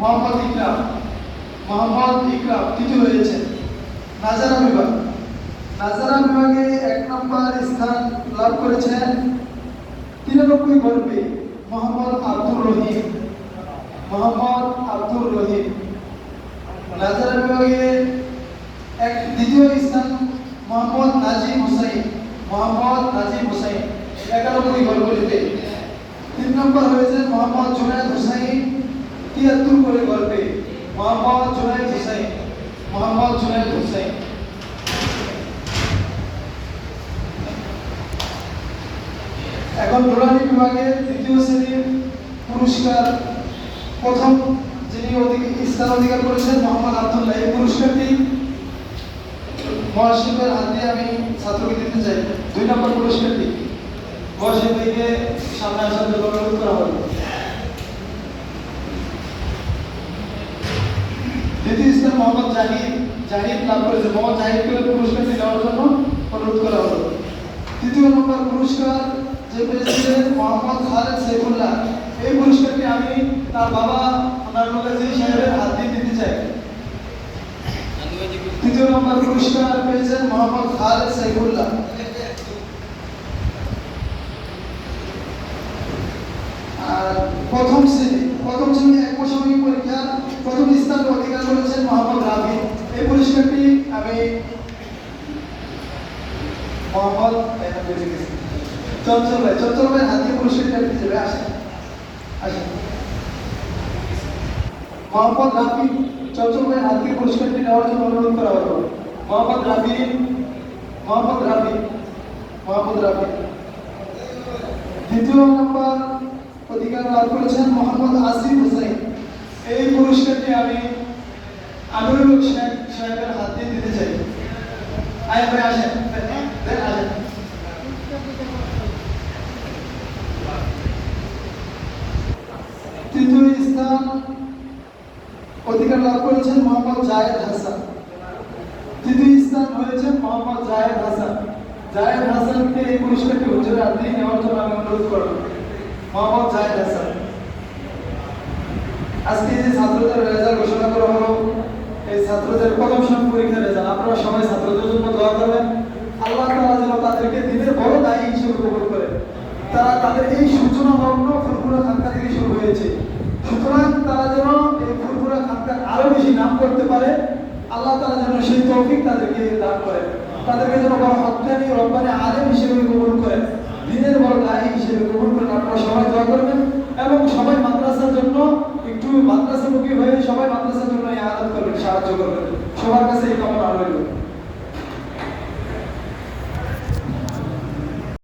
মোহাম্মদ ইকরাম মোহাম্মদ ইকরাম তৃতীয় হয়েছেন নাজারা বিভাগ। নাজারা বিভাগে এক নম্বর স্থান লাভ করেছেন তিরানব্বই গর্বে মোহাম্মদ আব্দুর রহিম। মোহাম্মদ আব্দুর রহিম। নাজারা বিভাগে এক দ্বিতীয় স্থান মোহাম্মদ নাজিম হুসাইন। মোহাম্মদ নাজিম হুসাইন, একানব্বই গর্বলিতে তিন নম্বর হয়েছে মোহাম্মদ জুনায়দ হুসাইন তিয়াত্তর করে গল্পে মোহাম্মদ জুনায়দ হুসাইন, মোহাম্মদ জুনায়দ হুসাইন। এখন নুরানি বিভাগের দ্বিতীয় শ্রেণির পুরস্কার প্রথম যিনি স্থান অধিকার করেছেন, মোহাম্মদ আব্দুল্লাহ। এই পুরস্কারটি মহাশিবের হাত দিয়ে আমি ছাত্রকে দিতে চাই। দুই নম্বর পুরস্কারটি মহাশিব সামনে আসার জন্য অনুরোধ করা হলো দ্বিতীয় স্থান মোহাম্মদ জাহিদ জাহিদ লাভ করেছে। মোহাম্মদ জাহিদকে পুরস্কারটি নেওয়ার জন্য অনুরোধ করা হলো। তৃতীয় নম্বর পুরস্কার যে পেয়েছিলেন মোহাম্মদ খালেদ সাইফুল্লাহ এই পুরস্কারটি আমি তার বাবা আমার মুখার্জি সাহেবের হাত দিয়ে দিতে চাই। তৃতীয় নম্বর পুরস্কার পেয়েছেন মোহাম্মদ খালেদ সাইফুল্লাহ প্রথম শ্রেণি প্রথম শ্রেণি এক মৌসুমী পরীক্ষা প্রথম স্থান অধিকার করেছেন মোহাম্মদ রাবি এই পুরস্কারটি আমি মোহাম্মদ চঞ্চল ভাই চঞ্চল ভাই হাতে পুরস্কারটি দিতে হবে আসেন আসেন মোহাম্মদ রাফি চঞ্চল ভাই হাতে পুরস্কারটি নেওয়ার জন্য অনুরোধ করা হলো মোহাম্মদ রাফি মোহাম্মদ রাফি মোহাম্মদ রাফি দ্বিতীয় নম্বর অধিকার লাভ করেছেন মোহাম্মদ আসিফ হুসাইন এই পুরস্কারটি আমি আমিরুল সাহেব সাহেবের হাত দিয়ে দিতে চাই। তৃতীয় স্থান অধিকার লাভ করেছেন মোহাম্মদ জায়েদ হাসান। তৃতীয় স্থান হয়েছে মোহাম্মদ জায়েদ হাসান। জায়েদ হাসানকে এই পুরস্কারটি হুজুরের হাত দিয়ে নেওয়ার জন্য আমি অনুরোধ করব মোহাম্মদ জায়েদ হাসান। আজকে যে ছাত্রদের রেজাল্ট ঘোষণা করা হলো, এই ছাত্রদের প্রথম সম পরীক্ষার রেজাল্ট আপনারা সবাই ছাত্রদের জন্য দোয়া করবেন। আল্লাহ তাআলা যেন তাদেরকে দিনের বড় দায়ী হিসেবে কবুল করে তারা তাদের এই সূচনা লগ্ন ফুরফুরা খানকা থেকে শুরু হয়েছে। সুতরাং তারা যেন এই ফুরফুরা খানকার আরও বেশি নাম করতে পারে। আল্লাহ তাআলা যেন সেই তৌফিক তাদেরকে দান করে তাদেরকে যেন বড় হকানি রব্বানি আলেম হিসেবে কবুল করেন। দিনের বড় দায়ী হিসেবে কবুল করেন আপনারা সবাই দোয়া করবেন এবং সবাই মাদ্রাসার জন্য একটু মাদ্রাসামুখী হয়ে সবাই মাদ্রাসার জন্য এই আদাত করবেন সাহায্য করবেন। সবার কাছে এই কামনা রইল।